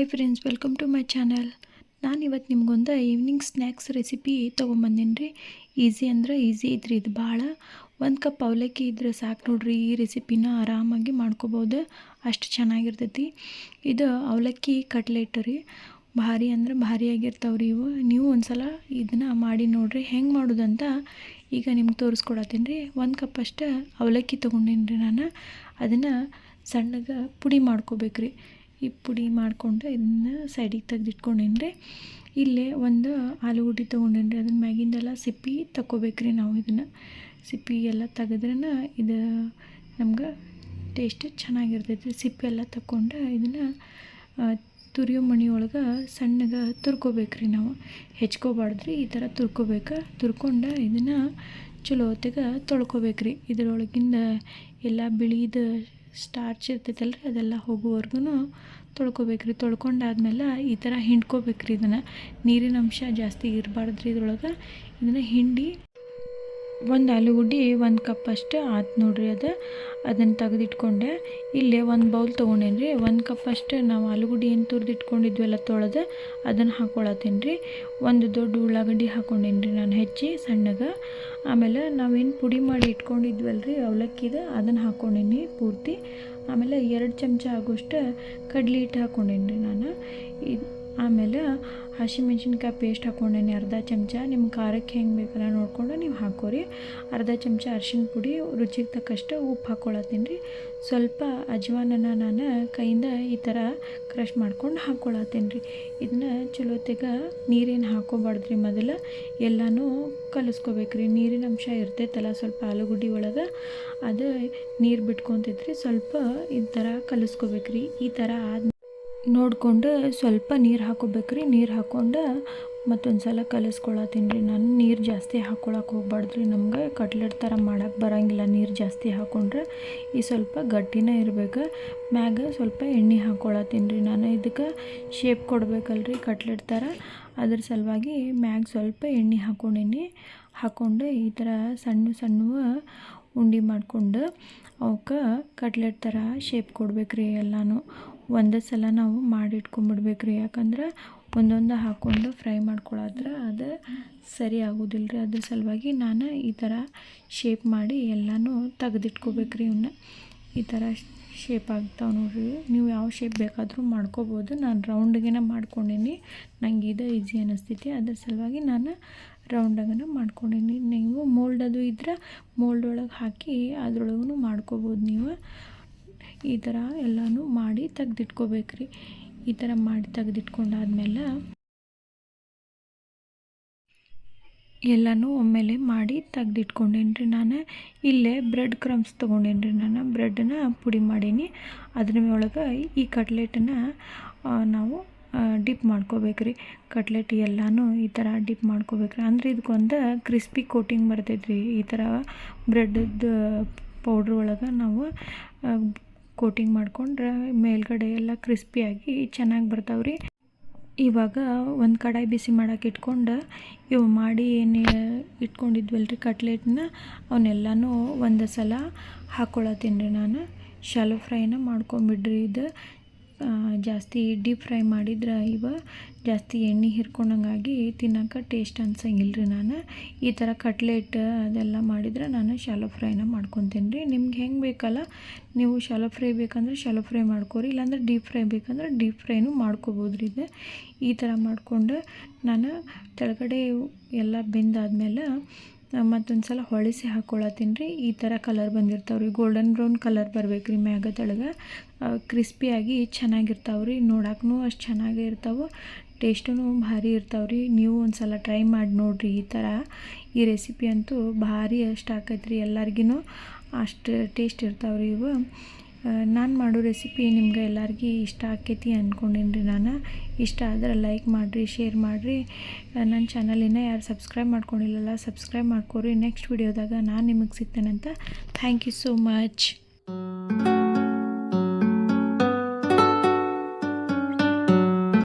Hi friends welcome to my channel ನಾನು ಇವತ್ತು ನಿಮ್ಗೊಂದು ಈವ್ನಿಂಗ್ ಸ್ನ್ಯಾಕ್ಸ್ ರೆಸಿಪಿ ತೊಗೊಂಬಂದೀನಿ ರೀ ಈಸಿ ಅಂದ್ರೆ ಈಸಿ ಐತ್ರಿ, ಇದು ಭಾಳ ಒಂದು ಕಪ್ ಅವಲಕ್ಕಿ ಇದ್ರೆ ಸಾಕು ನೋಡ್ರಿ, ಈ ರೆಸಿಪಿನ ಆರಾಮಾಗಿ ಮಾಡ್ಕೋಬೋದು. ಅಷ್ಟು ಚೆನ್ನಾಗಿರ್ತೈತಿ. ಇದು ಅವಲಕ್ಕಿ ಕಟ್ಲೆಟ್ ರೀ. ಭಾರಿ ಅಂದ್ರೆ ಭಾರಿ ಆಗಿರ್ತಾವ್ರಿ ಇವು. ನೀವು ಒಂದ್ಸಲ ಇದನ್ನ ಮಾಡಿ ನೋಡ್ರಿ, ಹೆಂಗೆ ಮಾಡೋದಂತ ಈಗ ನಿಮ್ಗೆ ತೋರಿಸ್ಕೊಡತ್ತೀನಿ ರೀ ಒಂದು ಕಪ್ ಅಷ್ಟು ಅವಲಕ್ಕಿ ತೊಗೊಂಡೀನಿ ರೀ ನಾನು. ಅದನ್ನು ಸಣ್ಣಗೆ ಪುಡಿ ಮಾಡ್ಕೋಬೇಕ್ರಿ. ಈ ಪುಡಿ ಮಾಡಿಕೊಂಡು ಇದನ್ನ ಸೈಡಿಗೆ ತೆಗೆದಿಟ್ಕೊಂಡೇನ್ರಿ ಇಲ್ಲೇ ಒಂದು ಆಲೂಗಡ್ಡೆ ತೊಗೊಂಡೇನ್ರಿ ಅದನ್ನ ಮ್ಯಾಗಿಂದೆಲ್ಲ ಸಿಪ್ಪಿ ತಗೋಬೇಕ್ರಿ ನಾವು ಇದನ್ನು. ಸಿಪ್ಪಿ ಎಲ್ಲ ತೆಗೆದ್ರೆ ಇದು ನಮ್ಗೆ ಟೇಸ್ಟ್ ಚೆನ್ನಾಗಿರ್ತೈತಿ ಸಿಪ್ಪಿ ಎಲ್ಲ ತಗೊಂಡು ಇದನ್ನು ತುರಿಯೋ ಮಣಿಯೊಳಗೆ ಸಣ್ಣಗೆ ತುರ್ಕೋಬೇಕ್ರಿ ನಾವು. ಹೆಚ್ಕೋಬಾರ್ದ್ರಿ, ಈ ಥರ ತುರ್ಕೋಬೇಕು. ತುರ್ಕೊಂಡು ಇದನ್ನು ಚಲೋ ಹೊತ್ತಿಗೆ ತೊಳ್ಕೊಬೇಕ್ರಿ. ಇದರೊಳಗಿಂದ ಎಲ್ಲ ಬಿಳಿದು ಸ್ಟಾರ್ಚ್ ಇರ್ತೈತಲ್ಲ ರೀ ಅದೆಲ್ಲ ಹೋಗೋವರೆಗೂ ತೊಳ್ಕೊಬೇಕ್ರಿ. ತೊಳ್ಕೊಂಡಾದ್ಮೇಲೆ ಈ ಥರ ಹಿಂಡ್ಕೋಬೇಕ್ರಿ ಇದನ್ನು. ನೀರಿನ ಅಂಶ ಜಾಸ್ತಿ ಇರಬಾರ್ದ್ರಿ ಇದ್ರೊಳಗೆ. ಇದನ್ನು ಹಿಂಡಿ ಒಂದು ಆಲೂಗಡ್ಡೆ, ಒಂದು ಕಪ್ ಅಷ್ಟು ಆತು ನೋಡ್ರಿ ಅದು. ಅದನ್ನು ತೆಗೆದಿಟ್ಕೊಂಡೆ. ಇಲ್ಲೇ ಒಂದು ಬೌಲ್ ತೊಗೊಂಡೇನಿ ರೀ ಒಂದು ಕಪ್ ಅಷ್ಟು ನಾವು ಆಲೂಗಡ್ಡೆ ಏನು ತುರಿದಿಟ್ಕೊಂಡಿದ್ವಲ್ಲ ತೊಳೆದು, ಅದನ್ನು ಹಾಕ್ಕೊಳತ್ತೇನೆ ರೀ ಒಂದು ದೊಡ್ಡ ಉಳ್ಳಾಗಡ್ಡಿ ಹಾಕ್ಕೊಂಡೇನಿ ರೀ ನಾನು ಹೆಚ್ಚಿ, ಸಣ್ಣಗೆ. ಆಮೇಲೆ ನಾವೇನು ಪುಡಿ ಮಾಡಿ ಇಟ್ಕೊಂಡಿದ್ವಲ್ಲ ರೀ ಅವಲಕ್ಕಿದು, ಅದನ್ನು ಹಾಕ್ಕೊಂಡೇನಿ ಪೂರ್ತಿ. ಆಮೇಲೆ ಎರಡು ಚಮಚ ಆಗೋಷ್ಟು ಕಡ್ಲೆ ಹಿಟ್ಟು ಹಾಕ್ಕೊಂಡೇನಿ ರೀ ನಾನು. ಇದು ಆಮೇಲೆ ಹಸಿಮೆಣ್ಸಿನ್ಕಾಯಿ ಪೇಸ್ಟ್ ಹಾಕ್ಕೊಂಡೇನಿ ಅರ್ಧ ಚಮಚ. ನಿಮ್ಮ ಖಾರಕ್ಕೆ ಹೆಂಗೆ ಬೇಕಲ್ಲ ನೋಡ್ಕೊಂಡು ನೀವು ಹಾಕೋರಿ. ಅರ್ಧ ಚಮಚ ಅರ್ಶಿಣ ಪುಡಿ, ರುಚಿಗೆ ತಕ್ಕಷ್ಟು ಉಪ್ಪು ಹಾಕ್ಕೊಳತ್ತೀನಿ ರೀ. ಸ್ವಲ್ಪ ಅಜ್ವಾನನ ನಾನು ಕೈಯಿಂದ ಈ ಥರ ಕ್ರಷ್ ಮಾಡ್ಕೊಂಡು ಹಾಕ್ಕೊಳತ್ತೀನಿ ರೀ. ಇದನ್ನ ಚಲೋತೆಗೆ ನೀರೇನು ಹಾಕೋಬಾರ್ದ್ರಿ ಮೊದಲು. ಎಲ್ಲನೂ ಕಲಿಸ್ಕೋಬೇಕ್ರಿ ನೀರಿನ ಅಂಶ ಇರ್ತೈತಲ್ಲ ಸ್ವಲ್ಪ ಆಲೂಗಡ್ಡಿ ಒಳಗೆ. ಅದು ನೀರು ಬಿಟ್ಕೊತೈತ್ರಿ. ಸ್ವಲ್ಪ ಈ ಥರ ಕಲಿಸ್ಕೋಬೇಕ್ರಿ ಈ ಥರ ಆದ ನೋಡಿಕೊಂಡು ಸ್ವಲ್ಪ ನೀರು ಹಾಕೋಬೇಕ್ರಿ. ನೀರು ಹಾಕ್ಕೊಂಡು ಮತ್ತೊಂದು ಸಲ ಕಲಿಸ್ಕೊಳತ್ತೀನಿ ರೀ. ನಾನು ನೀರು ಜಾಸ್ತಿ ಹಾಕ್ಕೊಳಕ್ಕೆ ಹೋಗ್ಬಾರ್ದು ರೀ ನಮ್ಗೆ. ಕಟ್ಲೆಟ್ ಥರ ಮಾಡೋಕ್ಕೆ ಬರೋಂಗಿಲ್ಲ. ನೀರು ಜಾಸ್ತಿ ಹಾಕ್ಕೊಂಡ್ರೆ ಈ ಸ್ವಲ್ಪ ಗಟ್ಟಿನೇ ಇರಬೇಕು. ಮ್ಯಾಗ ಸ್ವಲ್ಪ ಎಣ್ಣೆ ಹಾಕ್ಕೊಳತ್ತೀನಿ ರೀ. ನಾನು ಇದಕ್ಕೆ ಶೇಪ್ ಕೊಡ್ಬೇಕಲ್ರಿ ಕಟ್ಲೆಟ್ ಥರ ಅದ್ರ ಸಲುವಾಗಿ ಮ್ಯಾಗ ಸ್ವಲ್ಪ ಎಣ್ಣೆ ಹಾಕ್ಕೊಂಡೀನಿ ಹಾಕ್ಕೊಂಡು ಈ ಥರ ಸಣ್ಣ ಸಣ್ಣ ಉಂಡೆ ಮಾಡಿಕೊಂಡು ಅವಕ್ಕೆ ಕಟ್ಲೆಟ್ ಥರ ಶೇಪ್ ಕೊಡ್ಬೇಕ್ರಿ ಎಲ್ಲನೂ. ಒಂದೇ ಸಲ ನಾವು ಮಾಡಿಟ್ಕೊಂಬಿಡ್ಬೇಕ್ರಿ. ಯಾಕಂದ್ರೆ ಒಂದೊಂದು ಹಾಕ್ಕೊಂಡು ಫ್ರೈ ಮಾಡ್ಕೊಳ್ಳೋದ್ರೆ ಅದು ಸರಿ ಆಗೋದಿಲ್ಲ ರೀ ಅದ್ರ ಸಲುವಾಗಿ ನಾನು ಈ ಥರ ಶೇಪ್ ಮಾಡಿ ಎಲ್ಲನೂ ತೆಗೆದಿಟ್ಕೋಬೇಕ್ರಿ ಇವನ್ನ ಈ ಥರ ಶೇಪ್ ಆಗ್ತಾವೆ ನೋಡ್ರಿ. ನೀವು ಯಾವ ಶೇಪ್ ಬೇಕಾದರೂ ಮಾಡ್ಕೋಬೋದು. ನಾನು ರೌಂಡ್ಗೆನ ಮಾಡ್ಕೊಂಡೀನಿ. ನಂಗೆ ಇದು ಈಸಿ ಅನ್ನಿಸ್ತೈತಿ ಅದ್ರ ಸಲುವಾಗಿ ನಾನು ರೌಂಡಾಗನ ಮಾಡ್ಕೊಂಡೀನಿ. ನೀವು ಮೋಲ್ಡ್ ಅದು ಇದ್ರೆ ಮೋಲ್ಡ್ ಒಳಗೆ ಹಾಕಿ ಅದ್ರೊಳಗೂ ಮಾಡ್ಕೋಬೋದು ನೀವು. ಈ ಥರ ಎಲ್ಲನೂ ಮಾಡಿ ತೆಗ್ದಿಟ್ಕೋಬೇಕ್ರಿ. ಈ ಥರ ಮಾಡಿ ತೆಗ್ದಿಟ್ಕೊಂಡಾದ್ಮೇಲೆ ಎಲ್ಲನೂ ಒಮ್ಮೆಲೆ ಮಾಡಿ ತೆಗ್ದಿಟ್ಕೊಂಡೇನಿ ರೀ ನಾನು. ಇಲ್ಲೇ ಬ್ರೆಡ್ ಕ್ರಮ್ಸ್ ತೊಗೊಂಡೇನಿ ರೀ ನಾನು. ಬ್ರೆಡ್ನ ಪುಡಿ ಮಾಡೀನಿ. ಅದ್ರ ಒಳಗೆ ಈ ಕಟ್ಲೆಟನ್ನು ನಾವು ಡಿಪ್ ಮಾಡ್ಕೋಬೇಕ್ರಿ. ಕಟ್ಲೆಟ್ ಎಲ್ಲನೂ ಈ ಥರ ಡಿಪ್ ಮಾಡ್ಕೋಬೇಕ್ರಿ. ಅಂದ್ರೆ ಇದಕ್ಕೊಂದು ಕ್ರಿಸ್ಪಿ ಕೋಟಿಂಗ್ ಬರ್ತೈತ್ರಿ. ಈ ಥರ ಬ್ರೆಡ್ದು ಪೌಡ್ರ್ ಒಳಗೆ ನಾವು ಕೋಟಿಂಗ್ ಮಾಡ್ಕೊಂಡ್ರೆ ಮೇಲ್ಗಡೆ ಎಲ್ಲ ಕ್ರಿಸ್ಪಿಯಾಗಿ ಚೆನ್ನಾಗಿ ಬರ್ತಾವೆ ರೀ ಇವಾಗ ಒಂದು ಕಡಾಯಿ ಬಿಸಿ ಮಾಡೋಕೆ ಇಟ್ಕೊಂಡು ಇವು ಮಾಡಿ ಏನು ಇಟ್ಕೊಂಡಿದ್ವಲ್ಲ ರೀ ಕಟ್ಲೆಟ್ನ ಅವನ್ನೆಲ್ಲನೂ ಒಂದು ಸಲ ಹಾಕ್ಕೊಳತ್ತೀನಿ ರೀ ನಾನು. ಶಾಲೋ ಫ್ರೈನ ಮಾಡ್ಕೊಂಬಿಡ್ರಿ ಇದು. ಜಾಸ್ತಿ ಡೀಪ್ ಫ್ರೈ ಮಾಡಿದ್ರೆ ಇವ ಜಾಸ್ತಿ ಎಣ್ಣೆ ಹಿರ್ಕೊಂಡಂಗಾಗಿ ತಿನ್ನೋಕೆ ಟೇಸ್ಟ್ ಅನ್ಸಂಗಿಲ್ಲ ರೀ ನಾನು. ಈ ಥರ ಕಟ್ಲೆಟ್ ಅದೆಲ್ಲ ಮಾಡಿದ್ರೆ ನಾನು ಶಾಲೋ ಫ್ರೈನ ಮಾಡ್ಕೊತೀನಿ ರೀ ನಿಮ್ಗೆ ಹೆಂಗೆ ಬೇಕಲ್ಲ, ನೀವು ಶಾಲೋ ಫ್ರೈ ಬೇಕಂದ್ರೆ ಶಾಲೋ ಫ್ರೈ ಮಾಡ್ಕೋರಿ, ಇಲ್ಲಾಂದ್ರೆ ಡೀಪ್ ಫ್ರೈ ಬೇಕಂದ್ರೆ ಡೀಪ್ ಫ್ರೈನೂ ಮಾಡ್ಕೋಬೋದು ರೀ ಇದು. ಈ ಥರ ಮಾಡಿಕೊಂಡು ನಾನು ಕೆಳಗಡೆ ಎಲ್ಲ ಬೆಂದಾದ್ಮೇಲೆ ಮತ್ತೊಂದು ಸಲ ಹೊಳಿಸಿ ಹಾಕ್ಕೊಳತ್ತೀನಿ ರೀ. ಈ ಥರ ಕಲರ್ ಬಂದಿರ್ತಾವೆ ರೀ ಗೋಲ್ಡನ್ ಬ್ರೌನ್ ಕಲರ್ ಬರ್ಬೇಕು ರೀ ಮ್ಯಾಗ ತಳಗೆ. ಕ್ರಿಸ್ಪಿಯಾಗಿ ಚೆನ್ನಾಗಿರ್ತಾವೆ ರೀ. ನೋಡಕ್ಕೂ ಅಷ್ಟು ಚೆನ್ನಾಗೇ ಇರ್ತಾವೆ. ಟೇಸ್ಟೂ ಭಾರಿ ಇರ್ತಾವೆ ರೀ. ನೀವು ಒಂದು ಸಲ ಟ್ರೈ ಮಾಡಿ ನೋಡಿರಿ ಈ ಥರ ಈ ರೆಸಿಪಿ ಅಂತೂ ಭಾರಿ ಅಷ್ಟು ಆಕೈತೆ ರೀ ಎಲ್ಲರಿಗೂ ಅಷ್ಟು ಟೇಸ್ಟ್ ಇರ್ತಾವೆ ರೀ ಇವು. ನಾನು ಮಾಡೋ ರೆಸಿಪಿ ನಿಮ್ಗೆ ಎಲ್ಲರಿಗೂ ಇಷ್ಟ ಆಕೈತಿ ಅಂದ್ಕೊಂಡೇನಿ ರೀ ನಾನು. ಇಷ್ಟ ಆದರೆ ಲೈಕ್ ಮಾಡಿರಿ ಶೇರ್ ಮಾಡಿರಿ. ನನ್ನ ಚಾನಲಿನ ಯಾರು ಸಬ್ಸ್ಕ್ರೈಬ್ ಮಾಡ್ಕೊಂಡಿಲ್ಲಲ್ಲ ಸಬ್ಸ್ಕ್ರೈಬ್ ಮಾಡ್ಕೊರಿ. ನೆಕ್ಸ್ಟ್ ವಿಡಿಯೋದಾಗ ನಾನು ನಿಮಗೆ ಸಿಗ್ತೇನೆ ಅಂತ ಥ್ಯಾಂಕ್ ಯು ಸೋ ಮಚ್